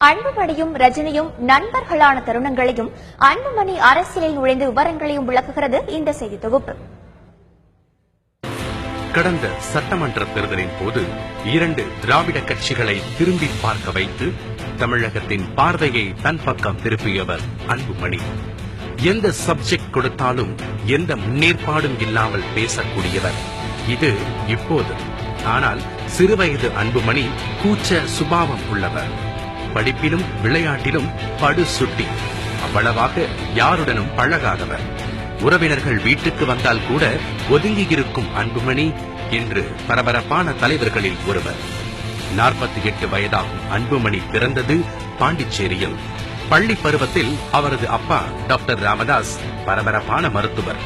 அன்புமணியும் ரஜினியும் நண்பர்களான தருணங்களையும் அன்புமணி அரசியலில் நுழைந்த விவரங்களையும் விளக்குகிறது இந்த செய்தி தொகுப்பு. கடந்த சட்டமன்ற தேர்தலின் போது இரண்டு திராவிட கட்சிகளை திரும்பி பார்க்க வைத்து தமிழகத்தின் பார்வையை தன் பக்கம் திருப்பியவர் அன்புமணி. எந்த சப்ஜெக்ட் கொடுத்தாலும் எந்த முன்னேற்பாடும் இல்லாமல் பேசக்கூடியவர். இது இப்போது. ஆனால் சிறுவயது அன்புமணி கூச்ச சுபாவம் உள்ளவர். படிப்பிலும் விளையாட்டிலும் படு சுட்டி. அவ்வளவாக யாருடனும் பழகாதவர். உறவினர்கள் வீட்டுக்கு வந்தால் கூட ஒதுங்கி இருக்கும் அன்புமணி இன்று பரபரப்பான தலைவர்களில் ஒருவர். நாற்பத்தி எட்டு வயதாகும் அன்புமணி பிறந்தது பாண்டிச்சேரியில். பள்ளி பருவத்தில் அவரது அப்பா டாக்டர் ராமதாஸ் பரபரப்பான மருத்துவர்.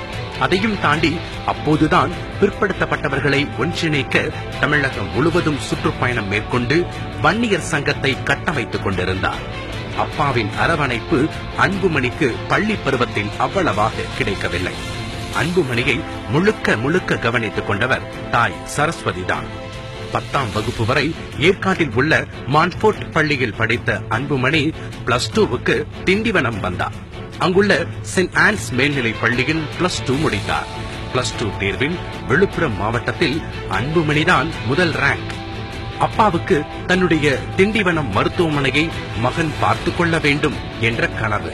அதையும் தாண்டி அப்போதுதான் பிற்படுத்தப்பட்டவர்களை ஒன்றிணைக்க தமிழகம் முழுவதும் சுற்றுப்பயணம் மேற்கொண்டு வன்னியர் சங்கத்தை கட்டமைத்துக் கொண்டிருந்தார். அப்பாவின் அரவணைப்பு அன்புமணிக்கு பள்ளி பருவத்தில் அவ்வளவாக கிடைக்கவில்லை. அன்புமணியை முழுக்க முழுக்க கவனித்துக் கொண்டவர் தாய் சரஸ்வதி தான் பத்தாம் வகுப்பு வரை ஏற்காட்டில் உள்ள மான்ஃபோர்ட் பள்ளியில் படித்த அன்புமணி பிளஸ் டூவுக்கு திண்டிவனம் வந்தார். அங்குள்ள சென்ட் ஆன்ஸ் மேல்நிலை பள்ளியில் பிளஸ் டூ முடித்தார். பிளஸ் டூ தேர்வில் விழுப்புரம் மாவட்டத்தில் அன்புமணிதான் முதல் ரேங்க் அப்பாவுக்கு தன்னுடைய திண்டிவனம் மருத்துவமனையை மகன் பார்த்துக் கொள்ள வேண்டும் என்ற கனவு.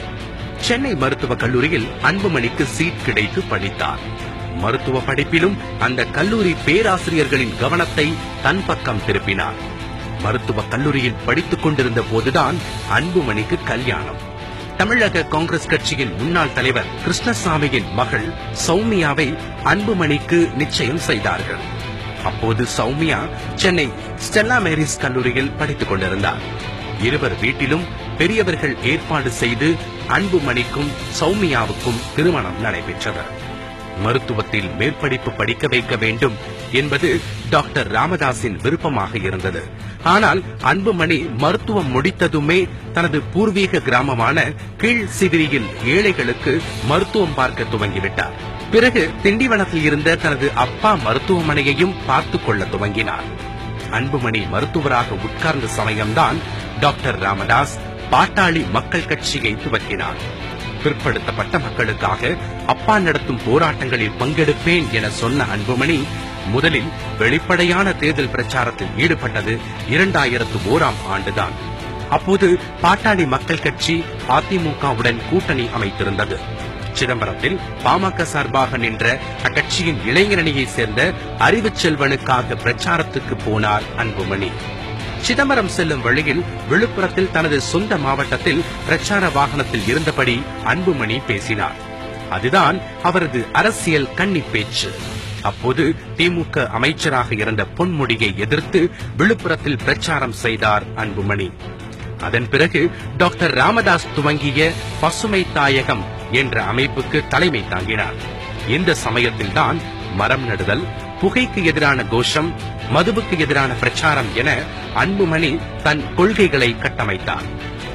சென்னை மருத்துவக் கல்லூரியில் அன்புமணிக்கு சீட் கிடைத்து படித்தார். மருத்துவ படிப்பிலும் அந்த கல்லூரி பேராசிரியர்களின் கவனத்தை தன் பக்கம் திருப்பினார். மருத்துவ கல்லூரியில் படித்துக் கொண்டிருந்த போதுதான் அன்புமணிக்கு கல்யாணம். தமிழக காங்கிரஸ் கட்சியின் முன்னாள் தலைவர் கிருஷ்ணசாமியின் மகள் சௌமியாவை அன்புமணிக்கு நிச்சயம் செய்தார்கள். அப்போது சௌமியா சென்னை ஸ்டெல்லா மேரிஸ் கல்லூரியில் படித்துக் கொண்டிருந்தார். இருவர் வீட்டிலும் பெரியவர்கள் ஏற்பாடு செய்து அன்புமணிக்கும் சௌமியாவுக்கும் திருமணம் நடைபெற்றது. மருத்துவத்தில் மேற்படிப்பு படிக்க வைக்க வேண்டும் என்பது டாக்டர் ராமதாஸின் விருப்பமாக இருந்தது. ஆனால் அன்புமணி மருத்துவம் முடித்ததுமே தனது பூர்வீக கிராமமான கீழ் சிவிரியில் ஏழைகளுக்கு மருத்துவம் பார்க்க துவங்கிவிட்டார். பிறகு திண்டிவனத்தில் இருந்த தனது அப்பா மருத்துவமனையையும் பார்த்துக் கொள்ள துவங்கினார். அன்புமணி மருத்துவராக உட்கார்ந்த சமயம்தான் டாக்டர் ராமதாஸ் பாட்டாளி மக்கள் கட்சியை துவக்கினார். பிற்படுத்தப்பட்ட மக்களுக்காக அப்பா நடத்தும் போராட்டங்களில் பங்கெடுப்பேன் என சொன்ன அன்புமணி முதலில் வெளிப்படையான தேர்தல் பிரச்சாரத்தில் ஈடுபட்டது இரண்டாயிரத்து ஓராம் ஆண்டுதான். அப்போது பாட்டாளி மக்கள் கட்சி அதிமுகவுடன் கூட்டணி அமைத்திருந்தது. சிதம்பரத்தில் பாமக சார்பாக நின்ற அக்கட்சியின் இளைஞரணியைச் சேர்ந்த அறிவு செல்வனுக்காக பிரச்சாரத்துக்கு போனார் அன்புமணி. சிதம்பரம் செல்லும் வழியில் விழுப்புரத்தில் தனது சொந்த மாவட்டத்தில் பிரச்சார வாகனத்தில் இருந்தபடி அன்புமணி பேசினார். அதுதான் அவரது அரசியல் கன்னி பேச்சு. அப்போது திமுக அமைச்சராக இருந்த பொன்முடியை எதிர்த்து விழுப்புரத்தில் பிரச்சாரம் செய்தார் அன்புமணி. அதன் பிறகு டாக்டர் ராமதாஸ் துவங்கிய பசுமை தாயகம் என்ற அமைப்புக்கு தலைமை தாங்கினார். இந்த சமயத்தில்தான் மரம் நடுதல் புகைக்கு எதிரான கோஷம் மதுவுக்கு எதிரான பிரச்சாரம் என அன்புமணி தன் கொள்கைகளை கட்டமைத்தார்.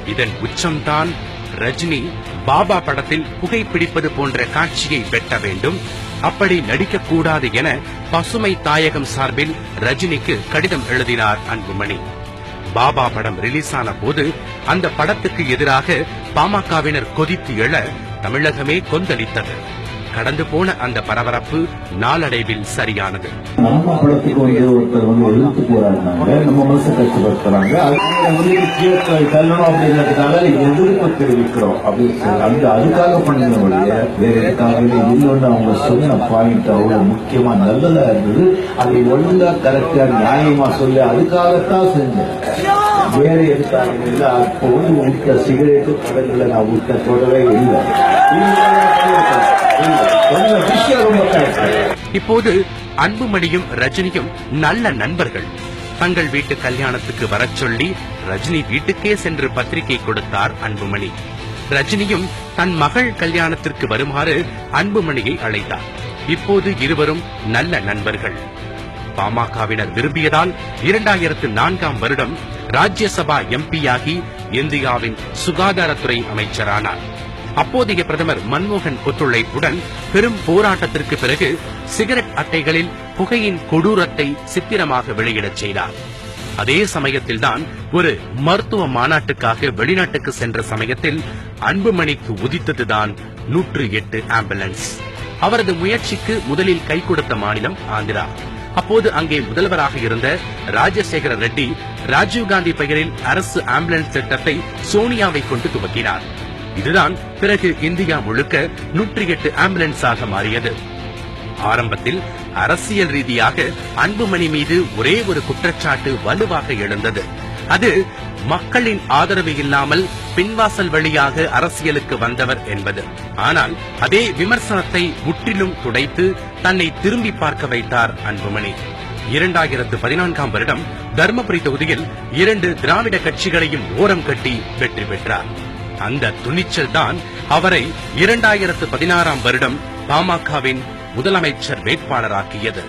இதன் உச்சம்தான் ரஜினி பாபா படத்தில் புகைப்பிடிப்பது போன்ற காட்சியை வெட்ட வேண்டும் அப்படி நடிக்கக்கூடாது என பசுமை தாயகம் சார்பில் ரஜினிக்கு கடிதம் எழுதினார் அன்புமணி. பாபா படம் ரிலீஸ் ஆன போது அந்த படத்துக்கு எதிராக பாமகவினர் கொதித்து எழ தமிழகமே கொந்தளித்தது. கடந்து போன அந்த பரபரப்பு நாளடைவில் சரியானது. நம்ம ஒருத்தர் வந்து நம்ம அதுக்காக வந்து தள்ளணும் அப்படிங்கிறதுக்காக அப்படின்னு சொல்லி அந்த அதுக்காக வேற எதுக்காக அவங்க முக்கியமா நல்லதா இருந்தது. அதை ஒழுங்கா கரெக்டா நியாயமா சொல்லி அதுக்காகத்தான் செஞ்சேன். வேற எதுக்காக இல்லை. அப்போ வந்து விட்ட சிகரெட்டு கடல்களை நான் விட்ட தொடவே இல்லை. இப்போது அன்புமணியும் ரஜினியும் நல்ல நண்பர்கள். தங்கள் வீட்டு கல்யாணத்துக்கு வரச் சொல்லி ரஜினி வீட்டுக்கே சென்று பத்திரிகை கொடுத்தார் அன்புமணி. ரஜினியும் தன் மகள் கல்யாணத்திற்கு வருமாறு அன்புமணியை அழைத்தார். இப்போது இருவரும் நல்ல நண்பர்கள். பாமகவினர் விரும்பியதால் இரண்டாயிரத்து நான்காம் வருடம் ராஜ்யசபா எம்பியாகி இந்தியாவின் சுகாதாரத்துறை அமைச்சரானார். அப்போதைய பிரதமர் மன்மோகன் ஒத்துழைப்புடன் பெரும் போராட்டத்திற்கு பிறகு சிகரெட் அட்டைகளில் புகையின் கொடூரத்தை சித்திரமாக வெளியிடச் செய்தார். அதே சமயத்தில்தான் ஒரு மருத்துவ மாநாட்டுக்காக வெளிநாட்டுக்கு சென்ற சமயத்தில் அன்புமணிக்கு உதித்ததுதான் நூற்று எட்டு ஆம்புலன்ஸ். அவரது முயற்சிக்கு முதலில் கை கொடுத்த மாநிலம் ஆந்திரா. அப்போது அங்கே முதல்வராக இருந்த ராஜசேகர ரெட்டி ராஜீவ்காந்தி பெயரில் அரசு ஆம்புலன்ஸ் திட்டத்தை சோனியாவை கொண்டு துவக்கினார். இதுதான் பிறகு இந்தியா முழுக்க நூற்றி எட்டு ஆம்புலன்ஸாக மாறியது. ஆரம்பத்தில் அரசியல் ரீதியாக அன்புமணி மீது ஒரே ஒரு குற்றச்சாட்டு வலுவாக எழுந்தது. அது மக்களின் ஆதரவு இல்லாமல் பின்வாசல் வழியாக அரசியலுக்கு வந்தவர் என்பது. ஆனால் அதே விமர்சனத்தை முற்றிலும் துடைத்து தன்னை திரும்பி பார்க்க வைத்தார் அன்புமணி. இரண்டாயிரத்து பதினான்காம் வருடம் தர்மபுரி தொகுதியில் இரண்டு திராவிட கட்சிகளையும் ஓரம் கட்டி வெற்றி பெற்றார். அந்த துணிச்சல் தான் அவரை இரண்டாயிரத்து பதினாறாம் வருடம் பாமகவின் முதலமைச்சர் வேட்பாளராக்கியது.